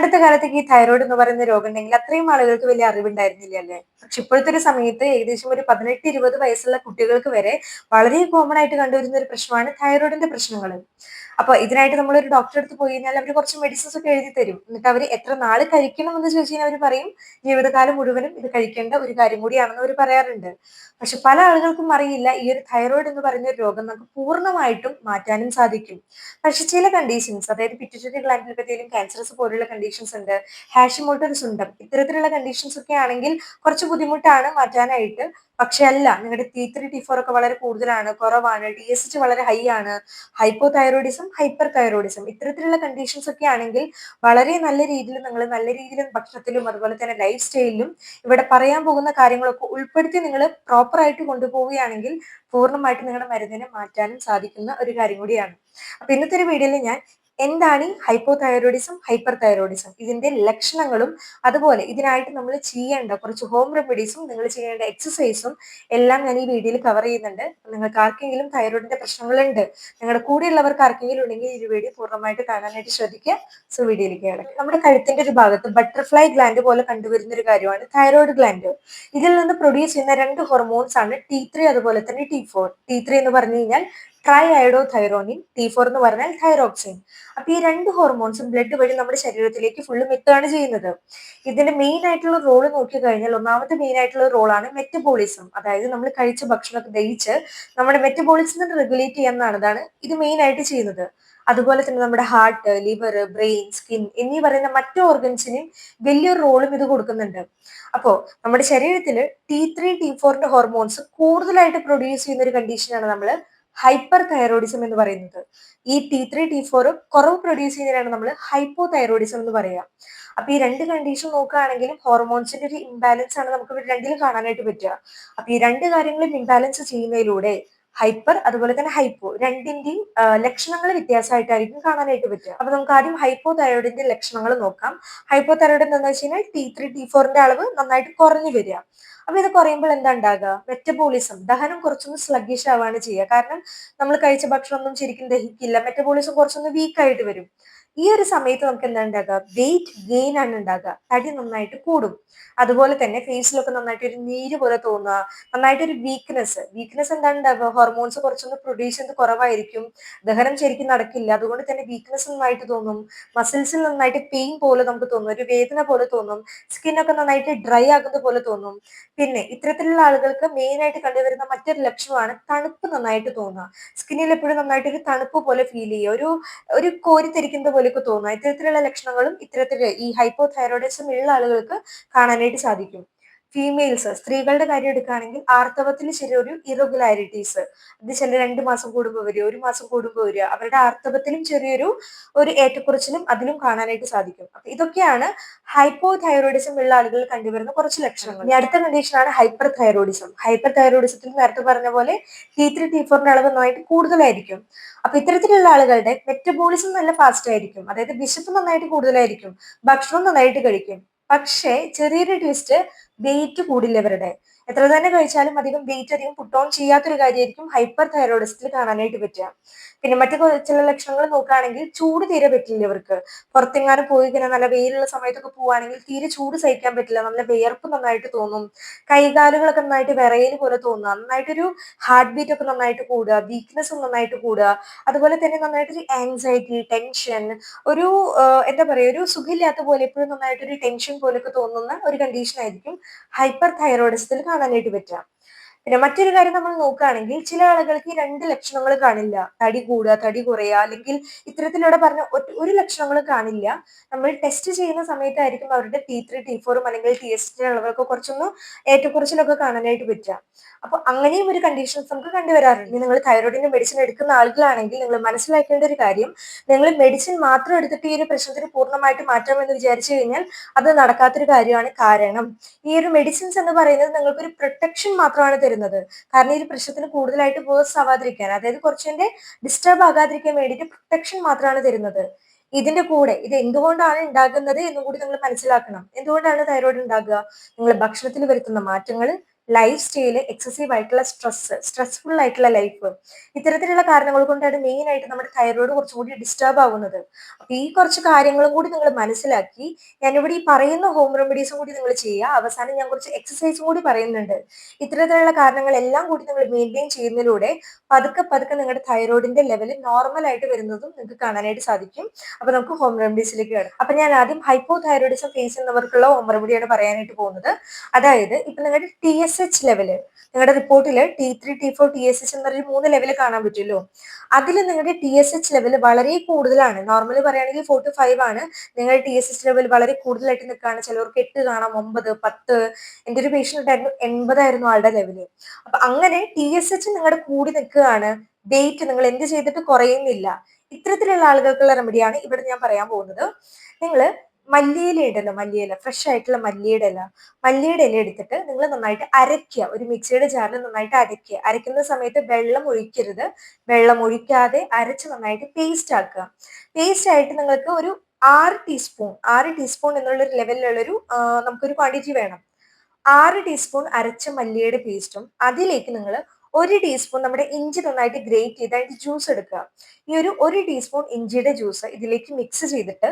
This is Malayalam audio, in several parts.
പണ്ടത്തെ കാലത്തേക്ക് ഈ തൈറോയ്ഡ് എന്ന് പറയുന്ന രോഗം ഉണ്ടെങ്കിൽ അത്രയും ആളുകൾക്ക് വലിയ അറിവുണ്ടായിരുന്നില്ല അല്ലേ? പക്ഷെ ഇപ്പോഴത്തെ ഒരു സമയത്ത് ഏകദേശം ഒരു പതിനെട്ട് ഇരുപത് വയസ്സുള്ള കുട്ടികൾക്ക് വരെ വളരെ കോമൺ ആയിട്ട് കണ്ടുവരുന്ന ഒരു പ്രശ്നമാണ് തൈറോയിഡിന്റെ പ്രശ്നങ്ങൾ. അപ്പൊ ഇതിനായിട്ട് നമ്മൾ ഒരു ഡോക്ടറെ അടുത്ത് പോയി കഴിഞ്ഞാൽ അവർ കുറച്ച് മെഡിസിൻസ് ഒക്കെ എഴുതി തരും. എന്നിട്ട് അവർ എത്ര നാൾ കഴിക്കണം എന്ന് ചോദിച്ചു കഴിഞ്ഞാൽ അവർ പറയും ജീവിതകാലം മുഴുവനും ഇത് കഴിക്കേണ്ട ഒരു കാര്യം കൂടിയാണെന്ന് അവർ പറയാറുണ്ട്. പക്ഷെ പല ആളുകൾക്കും അറിയില്ല ഈ ഒരു തൈറോയിഡ് എന്ന് പറയുന്ന ഒരു രോഗം നമുക്ക് പൂർണമായിട്ടും മാറ്റാനും സാധിക്കും. പക്ഷെ ചില കണ്ടീഷൻസ് അതായത് പിറ്റുറ്ററി പറ്റിയാലും ക്യാൻസറസ് പോലുള്ള കണ്ടീഷൻസ് ഉണ്ട്. ഹാഷിമോട്ടോറിസ് ഉണ്ട്. ഇത്തരത്തിലുള്ള കണ്ടീഷൻസ് ഒക്കെ ആണെങ്കിൽ കുറച്ച് ബുദ്ധിമുട്ടാണ് മാറ്റാനായിട്ട്. പക്ഷെ അല്ല നിങ്ങളുടെ ടി ത്രീ ടി ഫോർ ഒക്കെ വളരെ കൂടുതലാണ് കുറവാണ് ടി എസ് എച്ച് വളരെ ഹൈ ആണ്. ഹൈപ്പോ തൈറോയിഡിസം ഹൈപ്പർ തൈറോയിഡിസം ഇത്തരത്തിലുള്ള കണ്ടീഷൻസ് ഒക്കെ ആണെങ്കിൽ വളരെ നല്ല രീതിയിൽ നിങ്ങൾ നല്ല രീതിയിൽ ഭക്ഷണത്തിലും അതുപോലെ തന്നെ ലൈഫ് സ്റ്റൈലിലും ഇവിടെ പറയാൻ പോകുന്ന കാര്യങ്ങളൊക്കെ ഉൾപ്പെടുത്തി നിങ്ങൾ പ്രോപ്പർ ആയിട്ട് കൊണ്ടുപോവുകയാണെങ്കിൽ പൂർണമായിട്ട് നിങ്ങളുടെ മരുന്നിനെ മാറ്റാനും സാധിക്കുന്ന ഒരു കാര്യം കൂടിയാണ്. അപ്പൊ ഇന്നത്തെ ഒരു വീഡിയോയിൽ ഞാൻ എന്താണ് ഈ ഹൈപ്പോ തൈറോയിഡിസം ഹൈപ്പർ തൈറോയിഡിസം ഇതിന്റെ ലക്ഷണങ്ങളും അതുപോലെ ഇതിനായിട്ട് നമ്മൾ ചെയ്യേണ്ട കുറച്ച് ഹോം റെമഡീസും നിങ്ങൾ ചെയ്യേണ്ട എക്സസൈസും എല്ലാം ഞാൻ ഈ വീഡിയോയിൽ കവർ ചെയ്യുന്നുണ്ട്. നിങ്ങൾക്ക് ആർക്കെങ്കിലും തൈറോയിഡിന്റെ പ്രശ്നങ്ങളുണ്ട് നിങ്ങളുടെ കൂടെയുള്ളവർക്ക് ആർക്കെങ്കിലും ഉണ്ടെങ്കിൽ ഈ വീഡിയോ പൂർണമായിട്ട് കാണാനായിട്ട് ശ്രദ്ധിക്കുക. സോ വീഡിയോയിലേക്ക് കിടക്കുക നമ്മുടെ കഴുത്തിന്റെ ഒരു ഭാഗത്ത് ബട്ടർഫ്ലൈ ഗ്ലാൻഡ് പോലെ കണ്ടുവരുന്ന ഒരു കാര്യമാണ് തൈറോയിഡ് ഗ്ലാൻഡ് ഇതിൽ നിന്ന് പ്രൊഡ്യൂസ് ചെയ്യുന്ന രണ്ട് ഹോർമോൺസ് ആണ് ടി അതുപോലെ തന്നെ ടി ഫോർ ടി ത്രീ എന്ന് പറഞ്ഞു കഴിഞ്ഞാൽ triiodothyronine T four എന്ന് പറഞ്ഞാൽ തൈറോക്സിൻ അപ്പൊ ഈ രണ്ട് ഹോർമോൺസും ബ്ലഡ് വഴി നമ്മുടെ ശരീരത്തിലേക്ക് ഫുള്ള് എത്തുകയാണ് ചെയ്യുന്നത്. ഇതിന്റെ മെയിൻ ആയിട്ടുള്ള റോൾ നോക്കി കഴിഞ്ഞാൽ ഒന്നാമത്തെ മെയിൻ ആയിട്ടുള്ള റോളാണ് മെറ്റബോളിസം അതായത് നമ്മൾ കഴിച്ച ഭക്ഷണമൊക്കെ ദഹിച്ച് നമ്മുടെ മെറ്റബോളിസം റെഗുലേറ്റ് ചെയ്യാവുന്നതാണ് ഇത് മെയിൻ ആയിട്ട് ചെയ്യുന്നത്. അതുപോലെ തന്നെ നമ്മുടെ ഹാർട്ട് ലിവർ ബ്രെയിൻ സ്കിൻ എന്നീ പറയുന്ന മറ്റു ഓർഗൻസിനും വലിയൊരു റോളും ഇത് കൊടുക്കുന്നുണ്ട്. അപ്പോൾ നമ്മുടെ ശരീരത്തിൽ ടി ത്രീ ടി ഫോറിന്റെ ഹോർമോൺസ് കൂടുതലായിട്ട് പ്രൊഡ്യൂസ് ചെയ്യുന്ന ഒരു കണ്ടീഷനാണ് നമ്മൾ ഹൈപ്പർ തൈറോയിഡിസം എന്ന് പറയുന്നത്. ഈ ടി ത്രീ ടി ഫോർ കുറവ് പ്രൊഡ്യൂസ് ചെയ്യുന്നതിനാണ് നമ്മൾ ഹൈപ്പോ തൈറോയിഡിസം എന്ന് പറയുക അപ്പൊ ഈ രണ്ട് കണ്ടീഷൻ നോക്കുകയാണെങ്കിലും ഹോർമോൺസിന്റെ ഒരു ഇംബാലൻസ് ആണ് നമുക്ക് രണ്ടിലും കാണാനായിട്ട് പറ്റുക. അപ്പൊ ഈ രണ്ട് കാര്യങ്ങളും ഇംബാലൻസ് ചെയ്യുന്നതിലൂടെ ഹൈപ്പർ അതുപോലെ തന്നെ ഹൈപ്പോ രണ്ടിന്റെയും ലക്ഷണങ്ങൾ വ്യത്യാസമായിട്ടായിരിക്കും കാണാനായിട്ട് പറ്റുക. അപ്പൊ നമുക്ക് ആദ്യം ഹൈപ്പോ തൈറോയിഡിന്റെ ലക്ഷണങ്ങൾ നോക്കാം. ഹൈപ്പോ തൈറോയിഡ് എന്താണെന്ന് വെച്ച് കഴിഞ്ഞാൽ ടി ത്രീ ടി ഫോറിന്റെ അളവ് നന്നായിട്ട് കുറഞ്ഞു വരിക. അപ്പൊ ഇത് കുറയുമ്പോൾ എന്താ ഉണ്ടാകുക മെറ്റബോളിസം ദഹനം കുറച്ചൊന്ന് സ്ലഗിഷ് ആവാണ് ചെയ്യുക. കാരണം നമ്മൾ കഴിച്ച ഭക്ഷണം ഒന്നും ശരിക്കും ദഹിക്കില്ല. മെറ്റബോളിസം കുറച്ചൊന്ന് വീക്കായിട്ട് വരും. ഈ ഒരു സമയത്ത് നമുക്ക് എന്താ ഉണ്ടാകുക വെയിറ്റ് ഗെയിൻ ആണ് ഉണ്ടാകുക തടി നന്നായിട്ട് കൂടും. അതുപോലെ തന്നെ ഫേസിലൊക്കെ നന്നായിട്ട് ഒരു നീര് പോലെ തോന്നുക. നന്നായിട്ട് ഒരു വീക്ക്നെസ് വീക്ക്നെസ് എന്താണ് ഉണ്ടാകുക ഹോർമോൺസ് കുറച്ചൊന്ന് പ്രൊഡ്യൂസ് ചെയ്ത് കുറവായിരിക്കും. ദഹനം ശരിക്കും നടക്കില്ല. അതുകൊണ്ട് തന്നെ വീക്ക്നെസ് നന്നായിട്ട് തോന്നും. മസിൽസിൽ നന്നായിട്ട് പെയിൻ പോലെ നമുക്ക് തോന്നും. ഒരു വേദന പോലെ തോന്നും. സ്കിന്നൊക്കെ നന്നായിട്ട് ഡ്രൈ ആകുന്ന പോലെ തോന്നും. പിന്നെ ഇത്തരത്തിലുള്ള ആളുകൾക്ക് മെയിൻ ആയിട്ട് കണ്ടുവരുന്ന മറ്റൊരു ലക്ഷ്യമാണ് തണുപ്പ് നന്നായിട്ട് തോന്നുക. സ്കിന്നിൽ എപ്പോഴും നന്നായിട്ട് ഒരു തണുപ്പ് പോലെ ഫീൽ ചെയ്യുക. ഒരു ഒരു കോരിത്തെരിക്കുന്ന പോലെയൊക്കെ തോന്നുക ഇത്തരത്തിലുള്ള ലക്ഷണങ്ങളും ഇത്തരത്തിൽ ഈ ഹൈപ്പോ തൈറോയിഡിസം ഉള്ള ആളുകൾക്ക് കാണാനായിട്ട് സാധിക്കും. ഫീമെയിൽസ് സ്ത്രീകളുടെ കാര്യം എടുക്കുകയാണെങ്കിൽ ആർത്തവത്തിൽ ചെറിയൊരു ഇറഗുലാരിറ്റീസ് അത് ചില രണ്ട് മാസം കൂടുമ്പോൾ വരിക ഒരു മാസം കൂടുമ്പോൾ വരിക. അവരുടെ ആർത്തവത്തിലും ചെറിയൊരു ഒരു ഏറ്റക്കുറച്ചിലും അതിലും കാണാനായിട്ട് സാധിക്കും. അപ്പൊ ഇതൊക്കെയാണ് ഹൈപ്പോ തൈറോയിഡിസം ഉള്ള ആളുകളിൽ കണ്ടുവരുന്ന കുറച്ച് ലക്ഷണങ്ങൾ. ഇനി അടുത്ത കണ്ടീഷനാണ് ഹൈപ്പർ തൈറോയിഡിസം ഹൈപ്പർ തൈറോയിഡിസത്തിൽ നേരത്തെ പറഞ്ഞ പോലെ ടി ത്രീ ടി ഫോറിന്റെ അളവ് നന്നായിട്ട് കൂടുതലായിരിക്കും. അപ്പൊ ഇത്തരത്തിലുള്ള ആളുകളുടെ മെറ്റബോളിസം നല്ല ഫാസ്റ്റ് ആയിരിക്കും. അതായത് വിശപ്പ് നന്നായിട്ട് കൂടുതലായിരിക്കും. ഭക്ഷണം നന്നായിട്ട് കഴിക്കും. പക്ഷേ ചെറിയൊരു ട്വിസ്റ്റ് വെയിറ്റ് കൂടില്ല ഇവരുടെ. എത്ര തന്നെ കഴിച്ചാലും അധികം വെയിറ്റ് അധികം പുട്ട് ഓൺ ചെയ്യാത്തൊരു കാര്യമായിരിക്കും ഹൈപ്പർ തൈറോയിഡിസ്റ്റിൽ കാണാനായിട്ട് പറ്റുക. പിന്നെ മറ്റു ചില ലക്ഷണങ്ങൾ നോക്കുകയാണെങ്കിൽ ചൂട് തീരെ പറ്റില്ല ഇവർക്ക്. പുറത്തെങ്ങാനും പോയി കഴിഞ്ഞാൽ നല്ല വെയിലുള്ള സമയത്തൊക്കെ പോവുകയാണെങ്കിൽ തീരെ ചൂട് സഹിക്കാൻ പറ്റില്ല. നല്ല വിയർപ്പ് നന്നായിട്ട് തോന്നും. കൈകാലുകളൊക്കെ നന്നായിട്ട് വിറയൽ പോലെ തോന്നുക. നന്നായിട്ടൊരു ഹാർട്ട് ബീറ്റ് ഒക്കെ നന്നായിട്ട് കൂടുക. വീക്ക്നെസ് നന്നായിട്ട് കൂടുക. അതുപോലെ തന്നെ നന്നായിട്ടൊരു ആൻസൈറ്റി ടെൻഷൻ ഒരു എന്താ പറയുക ഒരു സുഖമില്ലാത്ത പോലെ എപ്പോഴും നന്നായിട്ടൊരു ടെൻഷൻ പോലെയൊക്കെ തോന്നുന്ന ഒരു കണ്ടീഷൻ ആയിരിക്കും ഹൈപ്പർ തൈറോയിഡിസത്തിൽ കാണാനായിട്ട് പറ്റുക. പിന്നെ മറ്റൊരു കാര്യം നമ്മൾ നോക്കുകയാണെങ്കിൽ ചില ആളുകൾക്ക് ഈ രണ്ട് ലക്ഷണങ്ങൾ കാണില്ല. തടി കൂടുക തടി കുറയുക അല്ലെങ്കിൽ ഇത്തരത്തിലൂടെ പറഞ്ഞ ഒരു ലക്ഷണങ്ങൾ കാണില്ല. നമ്മൾ ടെസ്റ്റ് ചെയ്യുന്ന സമയത്തായിരിക്കും അവരുടെ ടി ത്രീ ടി ഫോറും അല്ലെങ്കിൽ ടി എസ് ടി അളവൊക്കെ കുറച്ചൊന്ന് ഏറ്റക്കുറച്ചിലൊക്കെ കാണാനായിട്ട് പറ്റുക. അപ്പൊ അങ്ങനെയും ഒരു കണ്ടീഷൻസ് നമുക്ക് കണ്ടുവരാറുണ്ട്. നിങ്ങൾ തൈറോയിഡിന്റെ മെഡിസിൻ എടുക്കുന്ന ആളുകളാണെങ്കിൽ നിങ്ങൾ മനസ്സിലാക്കേണ്ട ഒരു കാര്യം നിങ്ങൾ മെഡിസിൻ മാത്രം എടുത്തിട്ട് ഈ ഒരു പ്രശ്നത്തിന് പൂർണമായിട്ട് മാറ്റാമെന്ന് വിചാരിച്ചു കഴിഞ്ഞാൽ അത് നടക്കാത്തൊരു കാര്യമാണ്. കാരണം ഈ ഒരു മെഡിസിൻസ് എന്ന് പറയുന്നത് നിങ്ങൾക്ക് ഒരു പ്രൊട്ടക്ഷൻ മാത്രമാണ് തരുന്നത്. കാരണം ഈ പ്രശ്നത്തിന് കൂടുതലായിട്ട് വേഴ്സ് ആവാതിരിക്കാൻ അതായത് കുറച്ചിന്റെ ഡിസ്റ്റർബ് ആകാതിരിക്കാൻ വേണ്ടിയിട്ട് പ്രൊട്ടക്ഷൻ മാത്രമാണ് തരുന്നത്. ഇതിന്റെ കൂടെ ഇത് എന്തുകൊണ്ടാണ് ഉണ്ടാകുന്നത് എന്നും കൂടി നിങ്ങൾ മനസ്സിലാക്കണം. എന്തുകൊണ്ടാണ് തൈറോയിഡ് ഉണ്ടാകുക നിങ്ങൾ ഭക്ഷണത്തിൽ വരുത്തുന്ന മാറ്റങ്ങൾ ലൈഫ് സ്റ്റൈൽ എക്സസീവ് ആയിട്ടുള്ള സ്ട്രെസ് സ്ട്രെസ്ഫുൾ ആയിട്ടുള്ള ലൈഫ് ഇത്തരത്തിലുള്ള കാരണങ്ങൾ കൊണ്ടാണ് മെയിൻ ആയിട്ട് നമ്മുടെ തൈറോയ്ഡ് കുറച്ചുകൂടി ഡിസ്റ്റർബ് ആവുന്നത്. അപ്പൊ ഈ കുറച്ച് കാര്യങ്ങളും കൂടി നിങ്ങൾ മനസ്സിലാക്കി. ഞാനിവിടെ ഈ പറയുന്ന ഹോം റെമഡീസും കൂടി നിങ്ങൾ ചെയ്യുക. അവസാനം ഞാൻ കുറച്ച് എക്സസൈസും കൂടി പറയുന്നുണ്ട്. ഇത്തരത്തിലുള്ള കാരണങ്ങളെല്ലാം കൂടി നിങ്ങൾ മെയിന്റെയിൻ ചെയ്യുന്നതിലൂടെ പതുക്കെ പതുക്കെ നിങ്ങളുടെ തൈറോയിഡിന്റെ ലെവൽ നോർമൽ ആയിട്ട് വരുന്നതും നിങ്ങൾക്ക് കാണാനായിട്ട് സാധിക്കും. അപ്പൊ നമുക്ക് ഹോം റെമഡീസിലേക്ക് കിടക്കാം അപ്പൊ ഞാൻ ആദ്യം ഹൈപ്പോ തൈറോയിഡിസം ഫേസ് ചെയ്യുന്നവർക്കുള്ള ഹോം റെമഡിയാണ് പറയാനായിട്ട് പോകുന്നത്. അതായത് ഇപ്പൊ നിങ്ങളുടെ ടി എസ് എച്ച് ലെവൽ നിങ്ങളുടെ റിപ്പോർട്ടിൽ T three T four T S H എന്നൊരു മൂന്ന് ലെവൽ കാണാൻ പറ്റുമല്ലോ അതിൽ നിങ്ങളുടെ ടി എസ് എച്ച് ലെവൽ വളരെ കൂടുതലാണ്. നോർമലി പറയുകയാണെങ്കിൽ ഫോർ ടു ഫൈവ് ആണ്. നിങ്ങളുടെ ടി എസ് എച്ച് ലെവൽ വളരെ കൂടുതലായിട്ട് നിൽക്കുകയാണ് ചിലവർക്ക് എട്ട് കാണാം ഒമ്പത് പത്ത്. എന്റെ ഒരു പേഷ്യന്റ് ഉണ്ടായിരുന്നു എൺപതായിരുന്നു ആളുടെ ലെവൽ അപ്പൊ അങ്ങനെ ടി എസ് എച്ച് നിങ്ങളുടെ കൂടി നിൽക്കുകയാണ് വെയിറ്റ് നിങ്ങൾ എന്ത് ചെയ്തിട്ട് കുറയുന്നില്ല. ഇത്തരത്തിലുള്ള ആളുകൾക്കുള്ള റെമഡിയാണ് ഇവിടെ ഞാൻ പറയാൻ പോകുന്നത്. നിങ്ങൾ മല്ലിയില ഉണ്ടല്ലോ മല്ലിയില ഫ്രഷ് ആയിട്ടുള്ള മല്ലിയുടെ ഇല. മല്ലിയുടെ ഇല എടുത്തിട്ട് നിങ്ങൾ നന്നായിട്ട് അരയ്ക്കുക. ഒരു മിക്സിയുടെ ജാറിൽ നന്നായിട്ട് അരയ്ക്കുക. അരയ്ക്കുന്ന സമയത്ത് വെള്ളം ഒഴിക്കരുത്. വെള്ളം ഒഴിക്കാതെ അരച്ച് നന്നായിട്ട് പേസ്റ്റ് ആക്കുക. പേസ്റ്റ് ആയിട്ട് നിങ്ങൾക്ക് ഒരു ആറ് ടീസ്പൂൺ ആറ് ടീസ്പൂൺ എന്നുള്ള ഒരു ലെവലിലുള്ളൊരു നമുക്കൊരു ക്വാണ്ടിറ്റി വേണം. ആറ് ടീസ്പൂൺ അരച്ച മല്ലിയുടെ പേസ്റ്റും അതിലേക്ക് നിങ്ങൾ ഒരു ടീസ്പൂൺ നമ്മുടെ ഇഞ്ചി നന്നായിട്ട് ഗ്രേറ്റ് ചെയ്ത് ജ്യൂസ് എടുക്കുക. ഈ ഒരു ഒരു ടീസ്പൂൺ ഇഞ്ചിയുടെ ജ്യൂസ് ഇതിലേക്ക് മിക്സ് ചെയ്തിട്ട്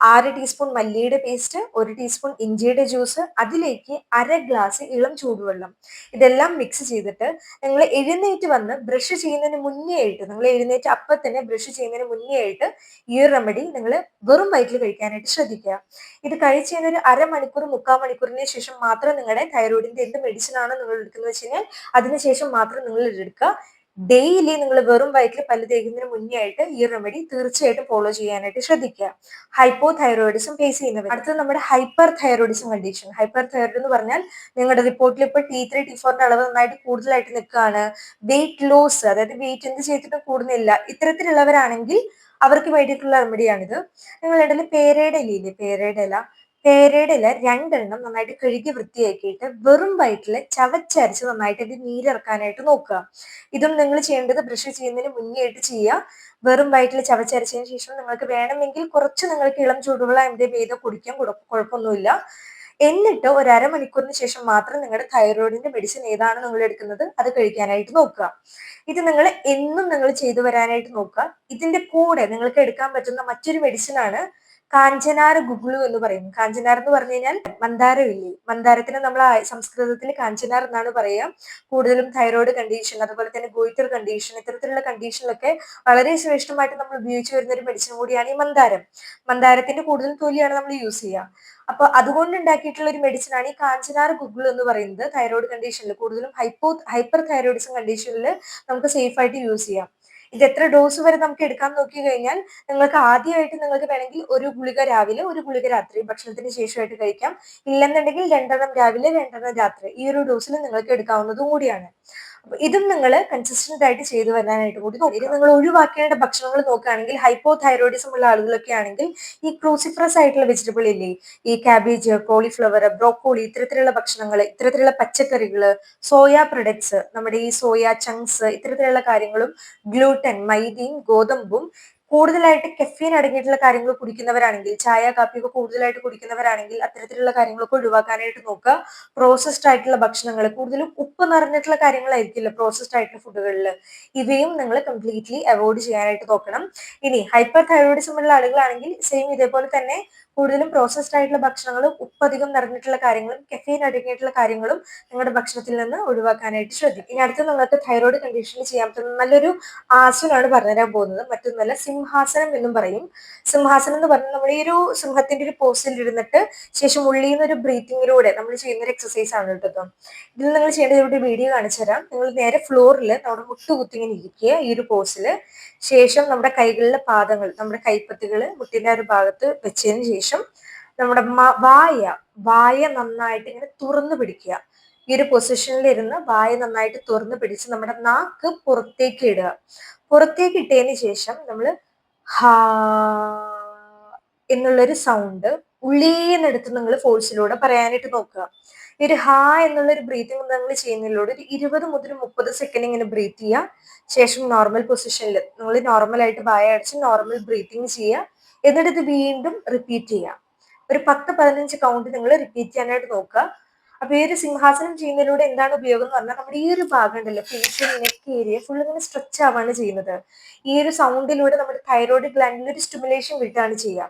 ആറ് ടീസ്പൂൺ മല്ലിയുടെ പേസ്റ്റ് ഒരു ടീസ്പൂൺ ഇഞ്ചിയുടെ ജ്യൂസ് അതിലേക്ക് അര ഗ്ലാസ് ഇളം ചൂടുവെള്ളം. ഇതെല്ലാം മിക്സ് ചെയ്തിട്ട് നിങ്ങൾ എഴുന്നേറ്റ് വന്ന് ബ്രഷ് ചെയ്യുന്നതിന് മുന്നേ ആയിട്ട് നിങ്ങൾ എഴുന്നേറ്റ് അപ്പം തന്നെ ബ്രഷ് ചെയ്യുന്നതിന് മുന്നേ ആയിട്ട് ഈ ഒരു റെമഡി നിങ്ങൾ വെറും വയറ്റിൽ കഴിക്കാനായിട്ട് ശ്രദ്ധിക്കുക. ഇത് കഴിച്ച് ഒരു അരമണിക്കൂർ മുക്കാൽ മണിക്കൂറിന് ശേഷം മാത്രം നിങ്ങളുടെ തൈറോയിഡിന്റെ എന്ത് മെഡിസിൻ ആണ് നിങ്ങൾ എടുക്കുന്നത് വെച്ച് കഴിഞ്ഞാൽ അതിനുശേഷം മാത്രം നിങ്ങൾ എടുക്കുക. ഡെയിലി നിങ്ങൾ വെറും വയറ്റിൽ പല്ല് തേക്കുന്നതിന് മുന്നേ ആയിട്ട് ഈ റെമഡി തീർച്ചയായിട്ടും ഫോളോ ചെയ്യാനായിട്ട് ശ്രദ്ധിക്കുക. ഹൈപ്പോ തൈറോയിഡിസം ഫേസ് ചെയ്യുന്നവർ അടുത്തത് നമ്മുടെ hyperthyroidism condition hyperthyroid എന്ന് പറഞ്ഞാൽ നിങ്ങളുടെ റിപ്പോർട്ടിൽ ഇപ്പോൾ ടി ത്രീ ടി ഫോറിന്റെ അളവ് നന്നായിട്ട് കൂടുതലായിട്ട് നിൽക്കുകയാണ്. വെയിറ്റ് ലോസ് അതായത് വെയിറ്റ് എന്ത് ചെയ്തിട്ടും കൂടുന്നില്ല. ഇത്തരത്തിലുള്ളവരാണെങ്കിൽ അവർക്ക് വേണ്ടിയിട്ടുള്ള റെമഡിയാണിത് നിങ്ങളുടെ ഇടയിൽ പേരയുടെ ഇലയില്ലേ? പേരയുടെ ഇല. പേരയുടെ രണ്ടെണ്ണം നന്നായിട്ട് കഴുകി വൃത്തിയാക്കിയിട്ട് വെറും വയറ്റിൽ ചവച്ചരച്ച് നന്നായിട്ട് ഇത് നീരിറക്കാനായിട്ട് നോക്കുക. ഇതും നിങ്ങൾ ചെയ്യേണ്ടത് ബ്രഷ് ചെയ്യുന്നതിന് മുന്നേ ആയിട്ട് ചെയ്യുക. വെറും വയറ്റിൽ ചവച്ചരച്ചതിന് ശേഷം നിങ്ങൾക്ക് വേണമെങ്കിൽ കുറച്ച് നിങ്ങൾക്ക് ഇളം ചൂടുവെള്ളം എന്ത് ചെയ്ത് കുടിക്കാൻ കുഴപ്പമൊന്നുമില്ല. എന്നിട്ട് ഒരു അരമണിക്കൂറിന് ശേഷം മാത്രം നിങ്ങളുടെ തൈറോയിഡിന്റെ മെഡിസിൻ ഏതാണ് നിങ്ങൾ എടുക്കുന്നത് അത് കഴിക്കാനായിട്ട് നോക്കുക. ഇത് നിങ്ങൾ എന്നും നിങ്ങൾ ചെയ്തു വരാനായിട്ട് നോക്കുക. ഇതിന്റെ കൂടെ നിങ്ങൾക്ക് എടുക്കാൻ പറ്റുന്ന മറ്റൊരു മെഡിസിൻ ആണ് കാഞ്ചനാർ ഗുഗ്ലു എന്ന് പറയും കാഞ്ചനാർ എന്ന് പറഞ്ഞു കഴിഞ്ഞാൽ മന്ദാരം ഇല്ലേ മന്ദാരത്തിന് നമ്മൾ സംസ്കൃതത്തിൽ കാഞ്ചനാർ എന്നാണ് പറയുക. കൂടുതലും തൈറോയ്ഡ് കണ്ടീഷൻ അതുപോലെ തന്നെ ഗോയിറ്റർ കണ്ടീഷൻ ഇത്തരത്തിലുള്ള കണ്ടീഷനിലൊക്കെ വളരെ ശ്രേഷ്ഠമായിട്ട് നമ്മൾ ഉപയോഗിച്ചു വരുന്ന ഒരു മെഡിസിൻ കൂടിയാണ് ഈ മന്ദാരം. മന്ദാരത്തിന്റെ കൂടുതൽ തൊലിയാണ് നമ്മൾ യൂസ് ചെയ്യുക. അപ്പൊ അതുകൊണ്ട് ഉണ്ടാക്കിയിട്ടുള്ള ഒരു മെഡിസിൻ ആണ് ഈ കാഞ്ചനാർ ഗുഗ്ലു എന്ന് പറയുന്നത്. തൈറോയ്ഡ് കണ്ടീഷനിൽ കൂടുതലും ഹൈപ്പോ ഹൈപ്പർ തൈറോയിഡിസം കണ്ടീഷനിൽ നമുക്ക് സേഫ് ആയിട്ട് യൂസ് ചെയ്യാം. ഇത് എത്ര ഡോസ് വരെ നമുക്ക് എടുക്കാൻ നോക്കി കഴിഞ്ഞാൽ നിങ്ങൾക്ക് ആദ്യമായിട്ട് നിങ്ങൾക്ക് വേണമെങ്കിൽ ഒരു ഗുളിക രാവിലെ ഒരു ഗുളിക രാത്രി ഭക്ഷണത്തിന് ശേഷമായിട്ട് കഴിക്കാം. ഇല്ലെന്നുണ്ടെങ്കിൽ രണ്ടെണ്ണം രാവിലെ രണ്ടെണ്ണം രാത്രി ഈ ഒരു ഡോസിൽ നിങ്ങൾക്ക് എടുക്കാവുന്നതും കൂടിയാണ്. ഇതും നിങ്ങൾ കൺസിസ്റ്റന്റ് ആയിട്ട് ചെയ്തു വരാനായിട്ട് കൂടി നോക്കി നിങ്ങൾ ഒഴിവാക്കേണ്ട ഭക്ഷണങ്ങൾ നോക്കുകയാണെങ്കിൽ ഹൈപ്പോ തൈറോയിഡിസം ഉള്ള ആളുകളൊക്കെ ആണെങ്കിൽ ഈ ക്രൂസിഫ്രസ് ആയിട്ടുള്ള വെജിറ്റബിൾ ഇല്ലേ ഈ കാബേജ് കോളിഫ്ലവർ ബ്രോക്കോളി ഇത്തരത്തിലുള്ള ഭക്ഷണങ്ങൾ ഇത്തരത്തിലുള്ള പച്ചക്കറികൾ സോയ പ്രൊഡക്ട്സ് നമ്മുടെ ഈ സോയ ചങ്സ് ഇത്തരത്തിലുള്ള കാര്യങ്ങളും ഗ്ലൂട്ടൻ മൈദയും ഗോതമ്പും കൂടുതലായിട്ട് കെഫീൻ അടങ്ങിയിട്ടുള്ള കാര്യങ്ങൾ കുടിക്കുന്നവരാണെങ്കിൽ ചായ കാപ്പിയൊക്കെ കൂടുതലായിട്ട് കുടിക്കുന്നവരാണെങ്കിൽ അത്തരത്തിലുള്ള കാര്യങ്ങളൊക്കെ ഒഴിവാക്കാനായിട്ട് നോക്കുക. പ്രോസസ്ഡ് ആയിട്ടുള്ള ഭക്ഷണങ്ങൾ കൂടുതലും ഉപ്പ് നിറഞ്ഞിട്ടുള്ള കാര്യങ്ങളായിരിക്കില്ല പ്രോസസ്ഡ് ആയിട്ടുള്ള ഫുഡുകളിൽ ഇവയും നിങ്ങൾ കംപ്ലീറ്റ്ലി അവോയ്ഡ് ചെയ്യാനായിട്ട് നോക്കണം. ഇനി ഹൈപ്പർ തൈറോയിഡിസം ഉള്ള ആളുകളാണെങ്കിൽ സെയിം ഇതേപോലെ തന്നെ കൂടുതലും പ്രോസസ്ഡ് ആയിട്ടുള്ള ഭക്ഷണങ്ങളും ഉപ്പധികം നിറഞ്ഞിട്ടുള്ള കാര്യങ്ങളും കെഫീൻ അടങ്ങിയിട്ടുള്ള കാര്യങ്ങളും നിങ്ങളുടെ ഭക്ഷണത്തിൽ നിന്ന് ഒഴിവാക്കാനായിട്ട് ശ്രദ്ധിക്കും ഇനി അടുത്ത് നിങ്ങൾക്ക് തൈറോയ്ഡ് കണ്ടീഷനിൽ ചെയ്യാൻ പറ്റുന്ന നല്ലൊരു ആസനമാണ് പറഞ്ഞുതരാൻ പോകുന്നത്. മറ്റൊന്നല്ല സിംഹാസനം എന്നും പറയും. സിംഹാസനം എന്ന് പറഞ്ഞാൽ നമ്മുടെ ഈ ഒരു സിംഹത്തിന്റെ ഒരു പോസ്റ്റിൽ ഇരുന്നിട്ട് ശേഷം ഉള്ളിൽ ഒരു ബ്രീത്തിങ്ങിലൂടെ നമ്മൾ ചെയ്യുന്ന ഒരു എക്സസൈസ് ആണ് കേട്ടോ ഇതിൽ നിങ്ങൾ ചെയ്യേണ്ട ഒരു വീഡിയോ കാണിച്ചു തരാം. നിങ്ങൾ നേരെ ഫ്ലോറിൽ നമ്മുടെ മുട്ടുകുത്തിങ്ങനെ ഇരിക്കുക ഈ ഒരു പോസ്റ്റിൽ ശേഷം നമ്മുടെ കൈകളിലെ പാദങ്ങൾ നമ്മുടെ കൈപ്പത്തികൾ മുട്ടിന്റെ ഒരു ഭാഗത്ത് വെച്ചതിന് ശേഷം നമ്മുടെ വായ വായ നന്നായിട്ട് ഇങ്ങനെ തുറന്നു പിടിക്കുക. ഈ ഒരു പൊസിഷനിൽ ഇരുന്ന് വായ നന്നായിട്ട് തുറന്നു പിടിച്ച് നമ്മുടെ നാക്ക് പുറത്തേക്ക് ഇടുക. പുറത്തേക്ക് ഇട്ടതിന് ശേഷം നമ്മൾ ഹാ എന്നുള്ളൊരു സൗണ്ട് ഉള്ളീന്നെടുത്ത് നിങ്ങൾ ഫോഴ്സിലൂടെ പറയാനായിട്ട് നോക്കുക. ഈ ഒരു ഹാ എന്നുള്ള ഒരു ബ്രീത്തിങ് നിങ്ങൾ ചെയ്യുന്നതിലൂടെ ഒരു ഇരുപത് മുതൽ മുപ്പത് സെക്കൻഡ് ഇങ്ങനെ ബ്രീത്ത് ചെയ്യുക. ശേഷം നോർമൽ പൊസിഷനിൽ നിങ്ങൾ നോർമൽ ആയിട്ട് വായ അടിച്ച് നോർമൽ ബ്രീത്തിങ് ചെയ്യുക. എന്നിട്ട് ഇത് വീണ്ടും റിപ്പീറ്റ് ചെയ്യാം. ഒരു പത്ത് പതിനഞ്ച് കൗണ്ട് നിങ്ങൾ റിപ്പീറ്റ് ചെയ്യാനായിട്ട് നോക്കുക. അപ്പൊ ഈ ഒരു സിംഹാസനം ചെയ്യുന്നതിലൂടെ എന്താണ് ഉപയോഗം എന്ന് പറഞ്ഞാൽ നമ്മുടെ ഈ ഒരു ഭാഗം ഉണ്ടല്ലോ ഫേഷ്യൽ നെക്ക് ഏരിയ ഫുൾ ഇങ്ങനെ സ്ട്രെച്ച് ആവാണ് ചെയ്യുന്നത്. ഈ ഒരു സൗണ്ടിലൂടെ നമ്മുടെ തൈറോയിഡ് ഗ്ലാൻഡിൽ ഒരു സ്റ്റിമുലേഷൻ കിട്ടുകയാണ് ചെയ്യുക.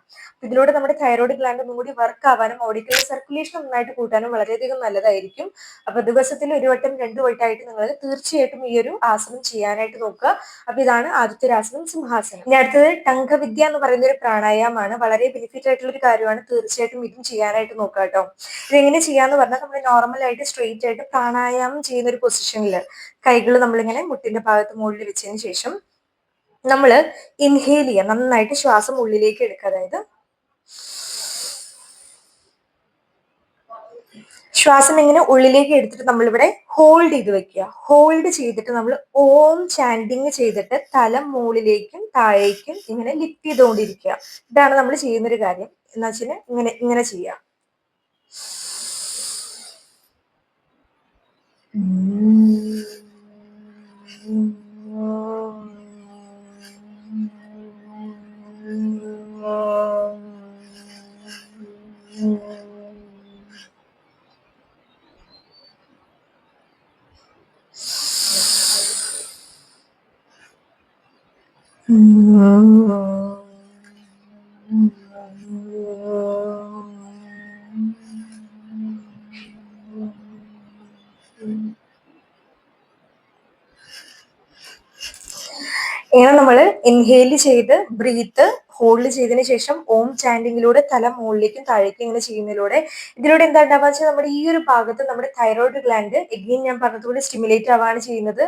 ഇതിലൂടെ നമ്മുടെ തൈറോയിഡ് ഗ്ലാൻഡ് ഒന്നും കൂടി വർക്ക് ആവാനും ഓഡിക്കൽ സർക്കുലേഷൻ നന്നായിട്ട് കൂട്ടാനും വളരെയധികം നല്ലതായിരിക്കും. അപ്പൊ ദിവസത്തിൽ ഒരു വട്ടം രണ്ടു വട്ടമായിട്ട് നിങ്ങൾ തീർച്ചയായിട്ടും ഈ ഒരു ആസനം ചെയ്യാനായിട്ട് നോക്കുക. അപ്പൊ ഇതാണ് ആദ്യത്തെ ഒരു ആസനം സിംഹാസനം. ഇനി അടുത്തത് ടങ്കവിദ്യ എന്ന് പറയുന്ന ഒരു പ്രാണായാമാണ് വളരെ ബെനിഫിറ്റ് ആയിട്ടുള്ള ഒരു കാര്യമാണ്. തീർച്ചയായിട്ടും ഇതും ചെയ്യാനായിട്ട് നോക്കുക കേട്ടോ. ഇതെങ്ങനെ ചെയ്യാന്ന് പറഞ്ഞാൽ നമ്മൾ നോർമൽ ആയിട്ട് സ്ട്രെയിറ്റ് ആയിട്ട് പ്രാണായാമം ചെയ്യുന്ന ഒരു പൊസിഷനിൽ കൈകൾ നമ്മളിങ്ങനെ മുട്ടിന്റെ ഭാഗത്ത് മുകളിൽ വെച്ചതിന് ശേഷം നമ്മൾ ഇൻഹേൽ ചെയ്യുക. നന്നായിട്ട് ശ്വാസം ഉള്ളിലേക്ക് എടുക്കുക. അതായത് ശ്വാസം ഇങ്ങനെ ഉള്ളിലേക്ക് എടുത്തിട്ട് നമ്മളിവിടെ ഹോൾഡ് ചെയ്ത് വെക്കുക. ഹോൾഡ് ചെയ്തിട്ട് നമ്മൾ ഓം ചാൻഡിങ് ചെയ്തിട്ട് തല മുകളിലേക്കും താഴേക്കും ഇങ്ങനെ ലിഫ്റ്റ് ചെയ്തുകൊണ്ടിരിക്കുക. ഇതാണ് നമ്മൾ ചെയ്യുന്നൊരു കാര്യം. എന്ന് വെച്ചാൽ ഇങ്ങനെ ഇങ്ങനെ ചെയ്യാം ഇങ്ങനെ നമ്മൾ ഇൻഹേൽ ചെയ്ത് ബ്രീത്ത് ഹോൾഡ് ചെയ്തതിന് ശേഷം ഓം ചാൻഡിങ്ങിലൂടെ തല മുകളിലേക്കും താഴേക്കും ഇങ്ങനെ ചെയ്യുന്നതിലൂടെ ഇതിലൂടെ എന്താ ഉണ്ടാവുക വെച്ചാൽ നമ്മുടെ ഈ ഒരു ഭാഗത്ത് നമ്മുടെ തൈറോയിഡ് ഗ്ലാൻഡ് എഗെയിൻ ഞാൻ പറഞ്ഞതുപോലെ സ്റ്റിമുലേറ്റ് ആവാണ് ചെയ്യുന്നത്.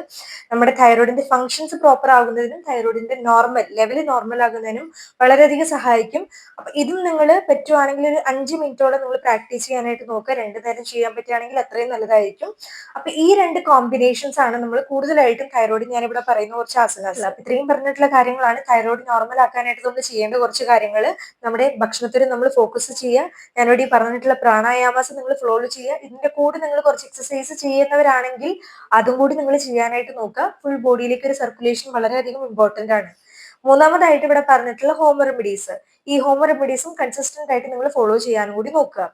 നമ്മുടെ തൈറോയിഡിന്റെ ഫങ്ഷൻസ് പ്രോപ്പർ ആകുന്നതിനും തൈറോയിഡിന്റെ നോർമൽ ലെവൽ നോർമൽ ആകുന്നതിനും വളരെയധികം സഹായിക്കും. അപ്പൊ ഇതും നിങ്ങൾ പറ്റുവാണെങ്കിൽ ഒരു അഞ്ച് മിനിറ്റോളം നിങ്ങൾ പ്രാക്ടീസ് ചെയ്യാനായിട്ട് നോക്കുക. രണ്ടു നേരം ചെയ്യാൻ പറ്റുകയാണെങ്കിൽ അത്രയും നല്ലതായിരിക്കും. അപ്പൊ ഈ രണ്ട് കോമ്പിനേഷൻസ് ആണ് നമ്മൾ കൂടുതലായിട്ടും തൈറോയിഡ് ഞാൻ ഇവിടെ പറയുന്ന കുറച്ച് ആസനാസ് അപ്പൊ ഇത്രയും പറഞ്ഞിട്ടുള്ള കാര്യങ്ങളാണ് തൈറോയിഡ് നോർമൽ ആക്കാനായിട്ട് നമ്മൾ ചെയ്യേണ്ട കുറച്ച് കാര്യങ്ങൾ നമ്മുടെ ഭക്ഷണത്തിൽ നമ്മൾ ഫോക്കസ് ചെയ്യുക. ഞാനിവിടെ പറഞ്ഞിട്ടുള്ള പ്രാണായാമാസം നിങ്ങൾ ഫ്ലോ ചെയ്യുക. ഇതിന്റെ കൂടെ നിങ്ങൾ കുറച്ച് എക്സസൈസ് ചെയ്യുന്നവരാണെങ്കിൽ അതും കൂടി നിങ്ങൾ ചെയ്യാനായിട്ട് നോക്കുക. ഫുൾ ബോഡിയിലേക്ക് ഒരു സർക്കുലേഷൻ വളരെയധികം ഇമ്പോർട്ടന്റ് ആണ്. മൂന്നാമതായിട്ട് ഇവിടെ പറഞ്ഞിട്ടുള്ള ഹോം റെമഡീസ് ഈ ഹോം റെമഡീസും കൺസിസ്റ്റന്റ് ആയിട്ട് നിങ്ങൾ ഫോളോ ചെയ്യാനും കൂടി നോക്കുക.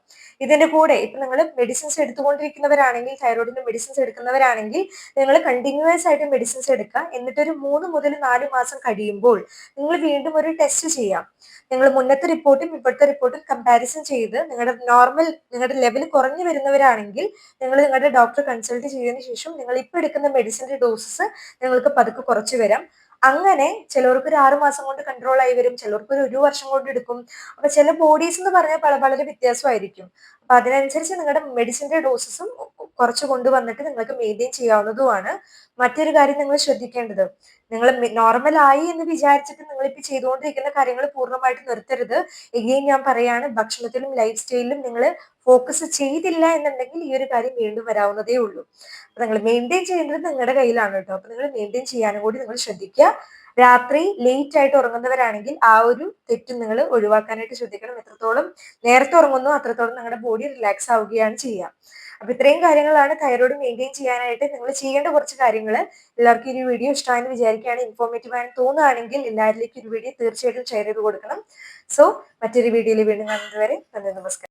ഇതിന്റെ കൂടെ ഇപ്പൊ നിങ്ങൾ മെഡിസിൻസ് എടുത്തുകൊണ്ടിരിക്കുന്നവരാണെങ്കിൽ തൈറോയിഡിന്റെ മെഡിസിൻസ് എടുക്കുന്നവരാണെങ്കിൽ നിങ്ങൾ കണ്ടിന്യൂസ് ആയിട്ട് മെഡിസിൻസ് എടുക്കുക. എന്നിട്ട് ഒരു മൂന്ന് മുതൽ നാല് മാസം കഴിയുമ്പോൾ നിങ്ങൾ വീണ്ടും ഒരു ടെസ്റ്റ് ചെയ്യാം. നിങ്ങൾ മുന്നത്തെ റിപ്പോർട്ടും ഇപ്പോഴത്തെ റിപ്പോർട്ടും കമ്പാരിസൺ ചെയ്ത് നിങ്ങളുടെ നോർമൽ നിങ്ങളുടെ ലെവൽ കുറഞ്ഞു വരുന്നവരാണെങ്കിൽ നിങ്ങൾ നിങ്ങളുടെ ഡോക്ടറെ കൺസൾട്ട് ചെയ്തതിനു ശേഷം നിങ്ങൾ ഇപ്പൊ എടുക്കുന്ന മെഡിസിന്റെ ഡോസസ് നിങ്ങൾക്ക് പതുക്കെ കുറച്ചു വരാം. അങ്ങനെ ചിലവർക്ക് ഒരു ആറ് മാസം കൊണ്ട് കൺട്രോൾ ആയി വരും ചിലർക്ക് ഒരു ഒരു വർഷം കൊണ്ട് എടുക്കും. അപ്പൊ ചില ബോഡീസ് എന്ന് പറഞ്ഞാൽ പല വളരെ വ്യത്യാസമായിരിക്കും. അപ്പൊ അതിനനുസരിച്ച് നിങ്ങളുടെ മെഡിസിന്റെ ഡോസസും കുറച്ച് കൊണ്ടുവന്നിട്ട് നിങ്ങൾക്ക് മെയിന്റെയിൻ ചെയ്യാവുന്നതുമാണ്. മറ്റൊരു കാര്യം നിങ്ങൾ ശ്രദ്ധിക്കേണ്ടത്. നിങ്ങൾ നോർമൽ ആയി എന്ന് വിചാരിച്ചിട്ട് നിങ്ങൾ ഇപ്പൊ ചെയ്തുകൊണ്ടിരിക്കുന്ന കാര്യങ്ങൾ പൂർണമായിട്ട് നിർത്തരുത്. എഗെയിൻ ഞാൻ പറയാണ് ഭക്ഷണത്തിലും ലൈഫ് സ്റ്റൈലിലും നിങ്ങൾ ഫോക്കസ് ചെയ്തില്ല എന്നുണ്ടെങ്കിൽ ഈ ഒരു കാര്യം വീണ്ടും വരാവുന്നതേ ഉള്ളൂ. അപ്പൊ നിങ്ങൾ മെയിന്റെയിൻ ചെയ്യേണ്ടത് നിങ്ങളുടെ കയ്യിലാണ് കേട്ടോ. അപ്പൊ നിങ്ങൾ മെയിന്റെയിൻ ചെയ്യാനും കൂടി നിങ്ങൾ ശ്രദ്ധിക്കുക. രാത്രി ലേറ്റ് ആയിട്ട് ഉറങ്ങുന്നവരാണെങ്കിൽ ആ ഒരു തെറ്റും നിങ്ങൾ ഒഴിവാക്കാനായിട്ട് ശ്രദ്ധിക്കണം. എത്രത്തോളം നേരത്തെ ഉറങ്ങുന്നു അത്രത്തോളം നിങ്ങളുടെ ബോഡി റിലാക്സ് ആവുകയാണ് ചെയ്യുക. അപ്പൊ ഇത്രയും കാര്യങ്ങളാണ് തൈറോയ്ഡ് മെയിന്റെയിൻ ചെയ്യാനായിട്ട് നിങ്ങൾ ചെയ്യേണ്ട കുറച്ച് കാര്യങ്ങൾ. എല്ലാവർക്കും ഈ വീഡിയോ ഇഷ്ടമാണെന്ന് വിചാരിക്കുകയാണ്. ഇൻഫോർമേറ്റീവ് ആണെന്ന് തോന്നുകയാണെങ്കിൽ എല്ലാവരിലേക്കും ഒരു വീഡിയോ തീർച്ചയായിട്ടും ഷെയർ ചെയ്ത് കൊടുക്കണം. സോ മറ്റൊരു വീഡിയോയിൽ വീണ്ടും കാണുന്നതുവരെ നന്ദി നമസ്കാരം.